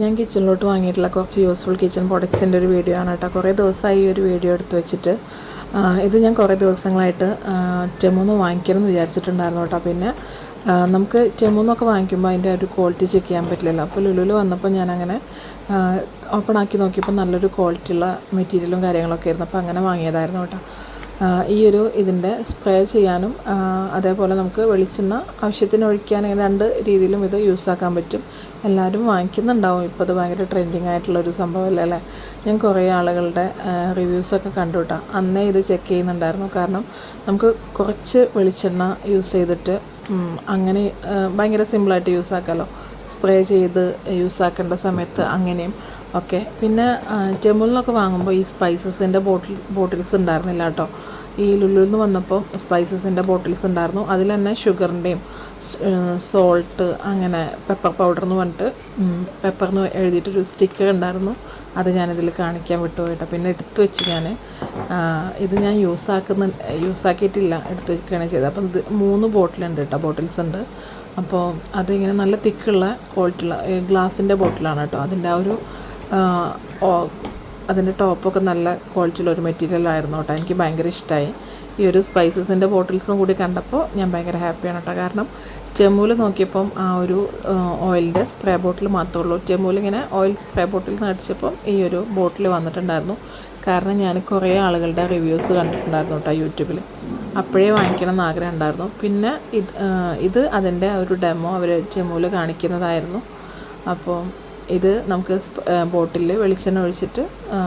ഞാൻ കിച്ചണിലോട്ട് വാങ്ങിയിട്ടുള്ള കുറച്ച് useful kitchen പ്രൊഡക്ട്സിന്റെ ഒരു വീഡിയോ ആണ് കേട്ടോ. കുറേ ദിവസമായി ഈ ഒരു വീഡിയോ എടുത്ത് വെച്ചിട്ട്. ഇത് ഞാൻ കുറേ ദിവസങ്ങളായിട്ട് ടെമൂന്ന് വാങ്ങിക്കണം എന്ന് വിചാരിച്ചിട്ടുണ്ടായിരുന്നു കേട്ടോ. പിന്നെ നമുക്ക് ടെമൂന്നൊക്കെ വാങ്ങിക്കുമ്പോൾ അതിന്റെ ഒരു ക്വാളിറ്റി ചെക്ക് ചെയ്യാൻ പറ്റില്ലല്ലോ. അപ്പോൾ ലുലുൽ വന്നപ്പോൾ ഞാനങ്ങനെ ഓപ്പൺ ആക്കി നോക്കിയപ്പോൾ നല്ലൊരു ക്വാളിറ്റിയുള്ള മെറ്റീരിയലും കാര്യങ്ങളൊക്കെ ആയിരുന്നു. അപ്പോൾ അങ്ങനെ വാങ്ങിയതായിരുന്നു കേട്ടോ. ഈ ഒരു ഇതിന്റെ സ്പ്രേ ചെയ്യാനും അതേപോലെ നമുക്ക് വെളിച്ചെണ്ണ ആവശ്യത്തിന് ഒഴിക്കാൻ ഇങ്ങനെ രണ്ട് രീതിയിലും ഇത് യൂസാക്കാൻ പറ്റും. എല്ലാവരും വാങ്ങിക്കുന്നുണ്ടാവും. ഇപ്പോൾ അത് ഭയങ്കര ട്രെൻഡിങ് ആയിട്ടുള്ള ഒരു സംഭവമല്ലേ അല്ലേ? ഞാൻ കുറേ ആളുകളുടെ റിവ്യൂസൊക്കെ കണ്ടു കേട്ടോ അന്നേ ഇത് ചെക്ക് ചെയ്യുന്നുണ്ടായിരുന്നു. കാരണം നമുക്ക് കുറച്ച് വെളിച്ചെണ്ണ യൂസ് ചെയ്തിട്ട് അങ്ങനെ ഭയങ്കര സിമ്പിളായിട്ട് യൂസ് ആക്കാമല്ലോ സ്പ്രേ ചെയ്ത് യൂസ് ആക്കേണ്ട സമയത്ത് അങ്ങനെയും. ഓക്കെ. പിന്നെ ടെമ്പിളിനൊക്കെ വാങ്ങുമ്പോൾ ഈ സ്പൈസസിന്റെ ബോട്ടിൽ ബോട്ടിൽസ് ഉണ്ടായിരുന്നില്ല കേട്ടോ. ഈ ലുലുവിൽ നിന്ന് വന്നപ്പോൾ സ്പൈസസിന്റെ ബോട്ടിൽസ് ഉണ്ടായിരുന്നു. അതിൽ തന്നെ ഷുഗറിന്റെയും സോൾട്ട് അങ്ങനെ പെപ്പർ പൗഡർ എന്ന് പറഞ്ഞിട്ട് പെപ്പർ എന്ന് എഴുതിയിട്ടൊരു സ്റ്റിക്കർ ഉണ്ടായിരുന്നു. അത് ഞാനിതിൽ കാണിക്കാൻ വിട്ടുപോയിട്ടോ. പിന്നെ എടുത്തു വെച്ച് ഞാൻ ഇത് ഞാൻ യൂസ് ആക്കുന്ന യൂസ് ആക്കിയിട്ടില്ല. എടുത്തു വെക്കുകയാണ് ചെയ്തത്. അപ്പം ഇത് മൂന്ന് ബോട്ടിലുണ്ട് കേട്ടോ ബോട്ടിൽസ് ഉണ്ട്. അപ്പോൾ അതിങ്ങനെ നല്ല തിക്കുള്ള ക്വാളിറ്റിയുള്ള ഗ്ലാസിന്റെ ബോട്ടിലാണ് കേട്ടോ. അതിന്റെ ആ ഒരു അതിന്റെ ടോപ്പൊക്കെ നല്ല ക്വാളിറ്റിയുള്ള ഒരു മെറ്റീരിയൽ ആയിരുന്നു കേട്ടോ. എനിക്ക് ഭയങ്കര ഇഷ്ടമായി ഈ ഒരു സ്പൈസസിന്റെ ബോട്ടിൽസും കൂടി കണ്ടപ്പോൾ ഞാൻ ഭയങ്കര ഹാപ്പിയാണ് കേട്ടോ. കാരണം ചെമ്മൂൽ നോക്കിയപ്പം ആ ഒരു ഓയിലിന്റെ സ്പ്രേ ബോട്ടിൽ മാത്രമേ ഉള്ളൂ. ചെമ്മൂൽ ഇങ്ങനെ ഓയിൽ സ്പ്രേ ബോട്ടിൽ നിന്ന് അടിച്ചപ്പം ഈ ഒരു ബോട്ടിൽ വന്നിട്ടുണ്ടായിരുന്നു. കാരണം ഞാൻ കുറേ ആളുകളുടെ റിവ്യൂസ് കണ്ടിട്ടുണ്ടായിരുന്നു കേട്ടോ യൂട്യൂബിൽ. അപ്പോഴേ വാങ്ങിക്കണം എന്ന് ആഗ്രഹം ഉണ്ടായിരുന്നു. പിന്നെ ഇത് ഇത് അതിന്റെ ഒരു ഡെമോ അവർ ചെമ്മൂൽ കാണിക്കുന്നതായിരുന്നു. അപ്പോൾ ഇത് നമുക്ക് ബോട്ടിൽ വെളിച്ചെണ്ണ ഒഴിച്ചിട്ട്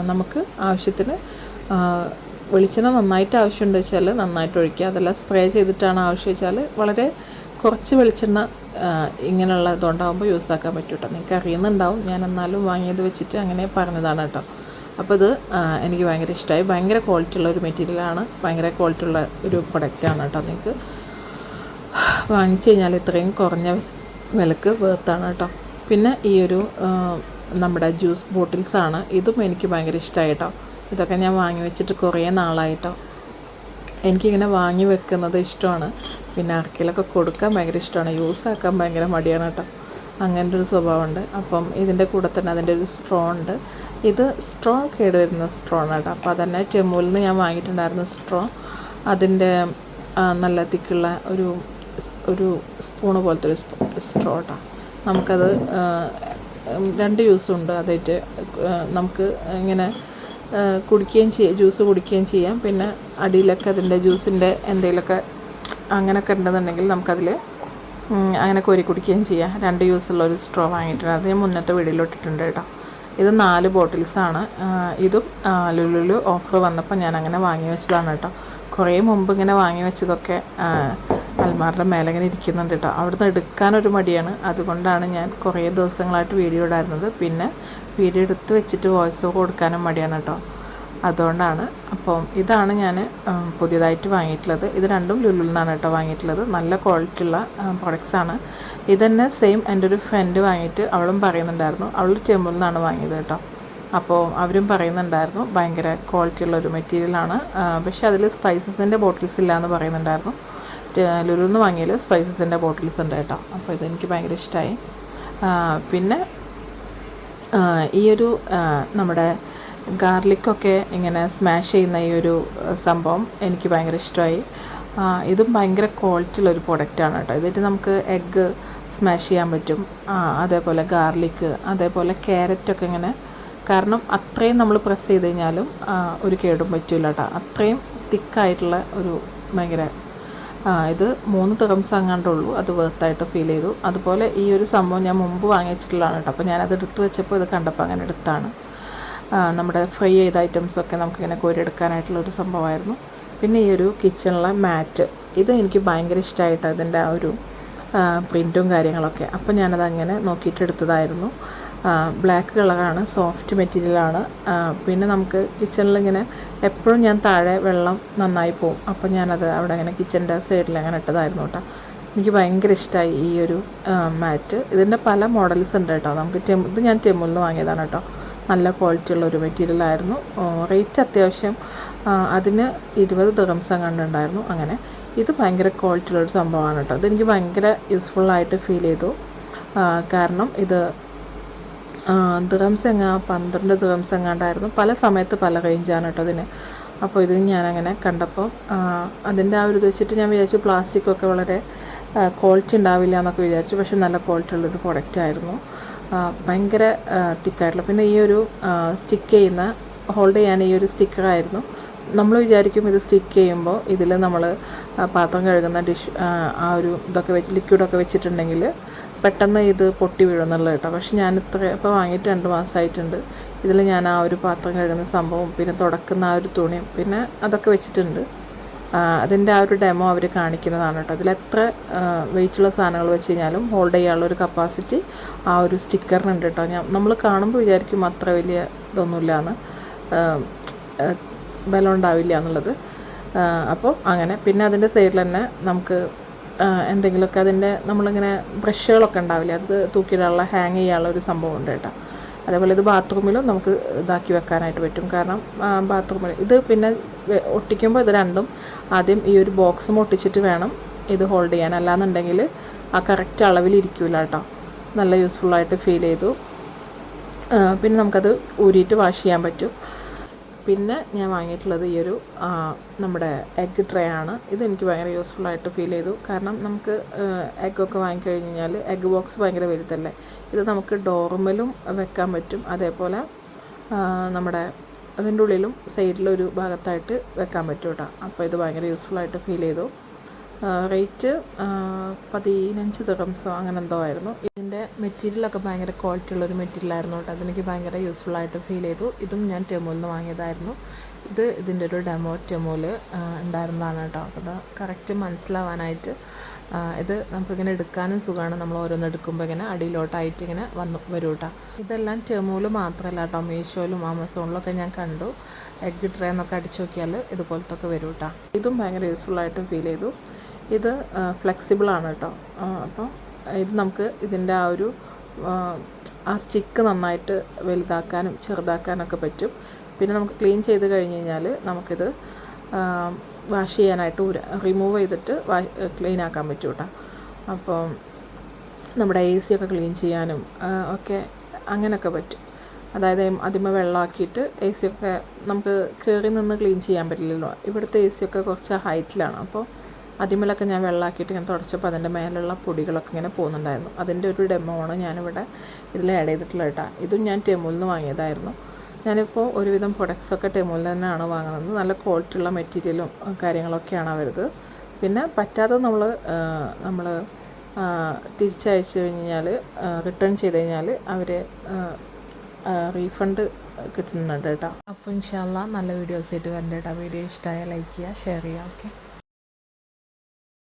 നമുക്ക് ആവശ്യത്തിന് വെളിച്ചെണ്ണ നന്നായിട്ട് ആവശ്യമുണ്ട് വെച്ചാൽ നന്നായിട്ട് ഒഴിക്കുക. അതല്ല സ്പ്രേ ചെയ്തിട്ടാണ് ആവശ്യം വെച്ചാൽ വളരെ കുറച്ച് വെളിച്ചെണ്ണ ഇങ്ങനെയുള്ള ഇതുണ്ടാകുമ്പോൾ യൂസ് ആക്കാൻ പറ്റും കേട്ടോ നിങ്ങൾക്ക് അറിയുന്നുണ്ടാവും. ഞാൻ എന്നാലും വാങ്ങിയത് വെച്ചിട്ട് അങ്ങനെ പറഞ്ഞതാണ് കേട്ടോ. അപ്പോൾ ഇത് എനിക്ക് ഭയങ്കര ഇഷ്ടമായി ഭയങ്കര ക്വാളിറ്റി ഉള്ള ഒരു മെറ്റീരിയലാണ് ഭയങ്കര ക്വാളിറ്റി ഉള്ള ഒരു പ്രൊഡക്റ്റാണ് കേട്ടോ നിങ്ങൾക്ക്. വാങ്ങിച്ചു കഴിഞ്ഞാൽ ഇത്രയും കുറഞ്ഞ വിലക്ക് വേർത്താണ് കേട്ടോ. പിന്നെ ഈ ഒരു നമ്മുടെ ജ്യൂസ് ബോട്ടിൽസാണ്. ഇതും എനിക്ക് ഭയങ്കര ഇഷ്ടമായിട്ടോ ഇതൊക്കെ ഞാൻ വാങ്ങി വെച്ചിട്ട് കുറേ നാളായിട്ടോ. എനിക്കിങ്ങനെ വാങ്ങി വെക്കുന്നത് ഇഷ്ടമാണ്. പിന്നെ ആർക്കിലൊക്കെ കൊടുക്കാൻ ഭയങ്കര ഇഷ്ടമാണ്. യൂസ് ആക്കാൻ ഭയങ്കര മടിയാണ് കേട്ടോ. അങ്ങനത്തെ ഒരു സ്വഭാവമുണ്ട്. അപ്പം ഇതിന്റെ കൂടെ തന്നെ അതിന്റെ ഒരു സ്ട്രോ ഉണ്ട്. ഇത് സ്ട്രോ കേട് വരുന്ന സ്ട്രോ ആണ് കേട്ടോ. അപ്പോൾ അതന്നെ ടെമൂലിൽ നിന്ന് ഞാൻ വാങ്ങിയിട്ടുണ്ടായിരുന്നു സ്ട്രോ. അതിന്റെ നല്ല തിക്കുള്ള ഒരു ഒരു സ്പൂണ് പോലത്തെ ഒരു സ്ട്രോ കേട്ടോ. നമുക്കത് രണ്ട് യൂസും ഉണ്ട് അതായിട്ട് നമുക്ക് ഇങ്ങനെ കുടിക്കുകയും ചെയ്യാം ജ്യൂസ് കുടിക്കുകയും ചെയ്യാം. പിന്നെ അടിയിലൊക്കെ അതിന്റെ ജ്യൂസിന്റെ എന്തെങ്കിലുമൊക്കെ അങ്ങനെയൊക്കെ ഉണ്ടെന്നുണ്ടെങ്കിൽ നമുക്കതിൽ അങ്ങനെ കോരി കുടിക്കുകയും ചെയ്യാം. രണ്ട് യൂസുള്ള ഒരു സ്ട്രോ വാങ്ങിയിട്ടുണ്ട്. അത് ഞാൻ മുന്നത്തെ വീടിലോട്ടിട്ടുണ്ട് കേട്ടോ. ഇത് നാല് ബോട്ടിൽസാണ്. ഇതും ലുലുലു ഓഫർ വന്നപ്പോൾ ഞാൻ അങ്ങനെ വാങ്ങി വെച്ചതാണ് കേട്ടോ. കുറേ മുമ്പ് ഇങ്ങനെ വാങ്ങി വെച്ചതൊക്കെ അൽമാറിന്റെ മേലെ ഇങ്ങനെ ഇരിക്കുന്നുണ്ട് കേട്ടോ. അവിടുന്ന് എടുക്കാനൊരു മടിയാണ്. അതുകൊണ്ടാണ് ഞാൻ കുറേ ദിവസങ്ങളായിട്ട് വീഡിയോ ഇടാറുന്നത്. പിന്നെ വീഡിയോ എടുത്ത് വെച്ചിട്ട് വോയിസ് കൊടുക്കാനും മടിയാണ് കേട്ടോ. അതുകൊണ്ടാണ്. അപ്പം ഇതാണ് ഞാൻ പുതിയതായിട്ട് വാങ്ങിയിട്ടുള്ളത്. ഇത് രണ്ടും ലുലുൽ നിന്നാണ് കേട്ടോ വാങ്ങിയിട്ടുള്ളത്. നല്ല ക്വാളിറ്റി ഉള്ള പ്രൊഡക്ട്സ് ആണ്. ഇതന്നെ സെയിം എന്റെ ഒരു ഫ്രണ്ട് വാങ്ങിയിട്ട് അവളും പറയുന്നുണ്ടായിരുന്നു. അവൾ ടെമ്പിൾ നിന്നാണ് വാങ്ങിയത് കേട്ടോ. അപ്പോൾ അവരും പറയുന്നുണ്ടായിരുന്നു ഭയങ്കര ക്വാളിറ്റി ഉള്ള ഒരു മെറ്റീരിയലാണ് പക്ഷേ അതിൽ സ്പൈസസിന്റെ ബോട്ടിൽസ് ഇല്ല എന്ന് പറയുന്നുണ്ടായിരുന്നു. ലുലുൽ നിന്ന് വാങ്ങിയതിൽ സ്പൈസസിന്റെ ബോട്ടിൽസ് ഉണ്ട് കേട്ടോ. അപ്പോൾ ഇതെനിക്ക് ഭയങ്കര ഇഷ്ടമായി പിന്നെ ഈയൊരു നമ്മുടെ ഗാർലിക്കൊക്കെ ഇങ്ങനെ സ്മാഷ് ചെയ്യുന്ന ഈ ഒരു സംഭവം എനിക്ക് ഭയങ്കര ഇഷ്ടമായി ഇതും ഭയങ്കര ക്വാളിറ്റി ഉള്ളൊരു പ്രൊഡക്റ്റാണ് കേട്ടോ. ഇതിട്ട് നമുക്ക് എഗ്ഗ് സ്മാഷ് ചെയ്യാൻ പറ്റും. അതേപോലെ ഗാർലിക്ക് അതേപോലെ ക്യാരറ്റൊക്കെ ഇങ്ങനെ. കാരണം അത്രയും നമ്മൾ പ്രസ് ചെയ്ത് കഴിഞ്ഞാലും ഒരു കേടും പറ്റില്ല കേട്ടോ. അത്രയും തിക്കായിട്ടുള്ള ഒരു ഭയങ്കര ഇത് മൂന്ന് തിറംസ് അങ്ങാണ്ടേ ഉള്ളൂ. അത് വെർത്തായിട്ട് ഫീൽ ചെയ്തു. അതുപോലെ ഈ ഒരു സംഭവം ഞാൻ മുമ്പ് വാങ്ങിച്ചിട്ടുള്ളതാണ് കേട്ടോ. അപ്പോൾ ഞാനത് എടുത്ത് വെച്ചപ്പോൾ ഇത് കണ്ടപ്പോൾ അങ്ങനെ എടുത്താണ്. നമ്മുടെ ഫ്രൈ ചെയ്ത ഐറ്റംസൊക്കെ നമുക്കിങ്ങനെ കോരിയെടുക്കാനായിട്ടുള്ള ഒരു സംഭവമായിരുന്നു. പിന്നെ ഈ ഒരു കിച്ചണിലെ മാറ്റ് ഇത് എനിക്ക് ഭയങ്കര ഇഷ്ടമായിട്ട് അതിന്റെ ആ ഒരു പ്രിന്റും കാര്യങ്ങളൊക്കെ. അപ്പോൾ ഞാനത് അങ്ങനെ നോക്കിയിട്ട് എടുത്തതായിരുന്നു. ബ്ലാക്ക് കളറാണ് സോഫ്റ്റ് മെറ്റീരിയലാണ് പിന്നെ നമുക്ക് കിച്ചണിൽ ഇങ്ങനെ എപ്പോഴും ഞാൻ താഴെ വെള്ളം നന്നായി പോവും. അപ്പോൾ ഞാനത് അവിടെ അങ്ങനെ കിച്ചന്റെ സൈഡിൽ അങ്ങനെ ഇട്ടതായിരുന്നു കേട്ടോ. എനിക്ക് ഭയങ്കര ഇഷ്ടമായി ഈ ഒരു മാറ്റ് ഇതിന്റെ പല മോഡൽസ് ഉണ്ട് കേട്ടോ. നമുക്ക് ടെം ഇത് ഞാൻ ടെമ്മിൽ നിന്ന് വാങ്ങിയതാണ് കേട്ടോ. നല്ല ക്വാളിറ്റി ഉള്ള ഒരു മെറ്റീരിയൽ ആയിരുന്നു. റേറ്റ് അത്യാവശ്യം അതിന് ഇരുപത് ദിവസം കണ്ടുണ്ടായിരുന്നു അങ്ങനെ. ഇത് ഭയങ്കര ക്വാളിറ്റി ഉള്ള ഒരു സംഭവമാണ് കേട്ടോ. ഇതെനിക്ക് ഭയങ്കര യൂസ്ഫുള്ളായിട്ട് ഫീൽ ചെയ്തു. കാരണം ഇത് ദിറംസ് പന്ത്രണ്ട് ദിറംസ് പല സമയത്ത് പല റേഞ്ചാണ് കേട്ടോ അതിന്. അപ്പോൾ ഇത് ഞാനങ്ങനെ കണ്ടപ്പോൾ അതിന്റെ ആ ഒരു ഇത് വെച്ചിട്ട് ഞാൻ വിചാരിച്ചു പ്ലാസ്റ്റിക് ഒക്കെ വളരെ ക്വാളിറ്റി ഉണ്ടാവില്ല എന്നൊക്കെ വിചാരിച്ചു. പക്ഷെ നല്ല ക്വാളിറ്റി ഉള്ളൊരു പ്രൊഡക്റ്റ് ആയിരുന്നു. ഭയങ്കര തിക്കായിട്ടുള്ള പിന്നെ ഈ ഒരു സ്റ്റിക്ക് ചെയ്യുന്ന ഹോൾഡ് ചെയ്യാൻ ഈ ഒരു സ്റ്റിക്കറായിരുന്നു നമ്മൾ വിചാരിക്കും ഇത് സ്റ്റിക്ക് ചെയ്യുമ്പോൾ ഇതിൽ നമ്മൾ പാത്രം കഴുകുന്ന ഡിഷ് ആ ഒരു ഇതൊക്കെ വെച്ച് ലിക്വിഡൊക്കെ വെച്ചിട്ടുണ്ടെങ്കിൽ പെട്ടെന്ന് ഇത് പൊട്ടി വീഴുന്നുള്ളത് കേട്ടോ. പക്ഷെ ഞാൻ ഇത്ര ഇപ്പോൾ വാങ്ങിയിട്ട് രണ്ട് മാസമായിട്ടുണ്ട്. ഇതിൽ ഞാൻ ആ ഒരു പാത്രം കഴുകുന്ന സംഭവം പിന്നെ തുടക്കുന്ന ആ ഒരു തുണിയും പിന്നെ അതൊക്കെ വെച്ചിട്ടുണ്ട്. അതിന്റെ ആ ഒരു ഡെമോ അവർ കാണിക്കുന്നതാണ് കേട്ടോ. അതിൽ എത്ര വെയിറ്റുള്ള സാധനങ്ങൾ വെച്ച് കഴിഞ്ഞാലും ഹോൾഡ് ചെയ്യാനുള്ള ഒരു കപ്പാസിറ്റി ആ ഒരു സ്റ്റിക്കറിനുണ്ട് കേട്ടോ. ഞാൻ നമ്മൾ കാണുമ്പോൾ വിചാരിക്കും അത്ര വലിയ ഇതൊന്നുമില്ലാന്ന്. ബലം ഉണ്ടാവില്ല എന്നുള്ളത്. അപ്പോൾ അങ്ങനെ. പിന്നെ അതിന്റെ സൈഡിൽ തന്നെ നമുക്ക് എന്തെങ്കിലുമൊക്കെ അതിന്റെ നമ്മളിങ്ങനെ ബ്രഷുകളൊക്കെ ഉണ്ടാവില്ല അത് തൂക്കിയിടാനുള്ള ഹാങ് ചെയ്യാനുള്ള ഒരു സംഭവം ഉണ്ട് കേട്ടോ. അതേപോലെ ഇത് ബാത്റൂമിലും നമുക്ക് ഇതാക്കി വെക്കാനായിട്ട് പറ്റും. കാരണം ബാത്റൂമിൽ ഇത് പിന്നെ ഒട്ടിക്കുമ്പോൾ ഇത് രണ്ടും ആദ്യം ഈ ഒരു ബോക്സും ഒട്ടിച്ചിട്ട് വേണം ഇത് ഹോൾഡ് ചെയ്യാൻ. അല്ലാന്നുണ്ടെങ്കിൽ ആ കറക്റ്റ് അളവിൽ ഇരിക്കില്ല കേട്ടോ. നല്ല യൂസ്ഫുള്ളായിട്ട് ഫീൽ ചെയ്തു. പിന്നെ നമുക്കത് ഊരിയിട്ട് വാഷ് ചെയ്യാൻ പറ്റും. പിന്നെ ഞാൻ വാങ്ങിയിട്ടുള്ളത് ഈ ഒരു നമ്മുടെ എഗ്ഗ് ട്രേ ആണ്. ഇത് എനിക്ക് ഭയങ്കര യൂസ്ഫുൾ ആയിട്ട് ഫീൽ ചെയ്തു. കാരണം നമുക്ക് എഗ്ഗൊക്കെ വാങ്ങിക്കഴിഞ്ഞ് കഴിഞ്ഞാൽ എഗ്ഗ് ബോക്സ് ഭയങ്കര വലുതല്ലേ? ഇത് നമുക്ക് ഡോർമലും വെക്കാൻ പറ്റും. അതേപോലെ നമ്മുടെ അതിന്റെ ഉള്ളിലും സൈഡിലൊരു ഭാഗത്തായിട്ട് വെക്കാൻ പറ്റും കേട്ടോ അപ്പോൾ ഇത് ഭയങ്കര യൂസ്ഫുൾ ആയിട്ട് ഫീൽ ചെയ്തു. റേറ്റ് പതിനഞ്ച് ദിറംസോ അങ്ങനെ എന്തോ ആയിരുന്നു. ഇതിന്റെ മെറ്റീരിയലൊക്കെ ഭയങ്കര ക്വാളിറ്റി ഉള്ളൊരു മെറ്റീരിയൽ ആയിരുന്നു കേട്ടോ. അതെനിക്ക് ഭയങ്കര യൂസ്ഫുൾ ആയിട്ട് ഫീൽ ചെയ്തു. ഇതും ഞാൻ ടെമോയിൽ നിന്ന് വാങ്ങിയതായിരുന്നു. ഇത് ഇതിന്റെ ഒരു ഡെമോ ടെമോയിൽ ഉണ്ടായിരുന്നതാണ് കേട്ടോ. അത് കറക്റ്റ് മനസ്സിലാവാനായിട്ട് ഇത് നമുക്കിങ്ങനെ എടുക്കാനും സുഖമാണ്. നമ്മൾ ഓരോന്ന് എടുക്കുമ്പോൾ ഇങ്ങനെ അടിയിലോട്ടായിട്ട് ഇങ്ങനെ വന്നു വരും കേട്ടോ. ഇതെല്ലാം ടെമോയിൽ മാത്രമല്ല കേട്ടോ. മീഷോയിലും ആമസോണിലൊക്കെ ഞാൻ കണ്ടു. എഗ് ട്രേ എന്നൊക്കെ അടിച്ചു നോക്കിയാൽ ഇതുപോലത്തെ ഒക്കെ വരും കേട്ടോ. ഇതും ഭയങ്കര യൂസ്ഫുൾ ആയിട്ടും ഫീൽ ചെയ്തു. ഇത് ഫ്ലെക്സിബിൾ ആണ് കേട്ടോ അപ്പോൾ ഇത് നമുക്ക് ഇതിന്റെ ആ ഒരു ആ, സ്റ്റിക്ക് നന്നായിട്ട് വലുതാക്കാനും ചെറുതാക്കാനൊക്കെ പറ്റും. പിന്നെ നമുക്ക് ക്ലീൻ ചെയ്ത് കഴിഞ്ഞ് കഴിഞ്ഞാൽ നമുക്കിത് വാഷ് ചെയ്യാനായിട്ട് റിമൂവ് ചെയ്തിട്ട് വാ ക്ലീൻ ആക്കാൻ പറ്റും കേട്ടോ അപ്പോൾ നമ്മുടെ എ സി ഒക്കെ ക്ലീൻ ചെയ്യാനും ഒക്കെ അങ്ങനെയൊക്കെ പറ്റും. അതായത് അതിമ വെള്ളമാക്കിയിട്ട് എ സി ഒക്കെ നമുക്ക് കയറി നിന്ന് ക്ലീൻ ചെയ്യാൻ പറ്റില്ലല്ലോ. ഇവിടുത്തെ എ സി ഒക്കെ കുറച്ച് ഹൈറ്റിലാണ് അപ്പോൾ അതിമലൊക്കെ ഞാൻ വെള്ളമാക്കിയിട്ട് ഞാൻ തുടച്ചപ്പോൾ അതിന്റെ മേലുള്ള പൊടികളൊക്കെ ഇങ്ങനെ പോകുന്നുണ്ടായിരുന്നു. അതിന്റെ ഒരു ഡെമോ ആണ് ഞാനിവിടെ ഇതിൽ ആഡ് ചെയ്തിട്ടുള്ളത് കേട്ടോ. ഇതും ഞാൻ ടെമൂലിൽ നിന്ന് വാങ്ങിയതായിരുന്നു. ഞാനിപ്പോൾ ഒരുവിധം പ്രൊഡക്ട്സൊക്കെ ടെമൂലിൽ തന്നെയാണ് വാങ്ങുന്നത്. നല്ല ക്വാളിറ്റി ഉള്ള മെറ്റീരിയലും കാര്യങ്ങളൊക്കെയാണ് അവരത്. പിന്നെ പറ്റാതെ നമ്മൾ നമ്മൾ തിരിച്ചയച്ചു കഴിഞ്ഞാൽ റിട്ടേൺ ചെയ്ത് കഴിഞ്ഞാൽ അവർ റീഫണ്ട് കിട്ടുന്നുണ്ട് കേട്ടോ. അപ്പോൾ ഇൻഷാല്ല നല്ല വീഡിയോസ് ആയിട്ട് വരണ്ട കേട്ടോ. വീഡിയോ ഇഷ്ടമായ ലൈക്ക് ചെയ്യുക ഷെയർ ചെയ്യുക ഓക്കെ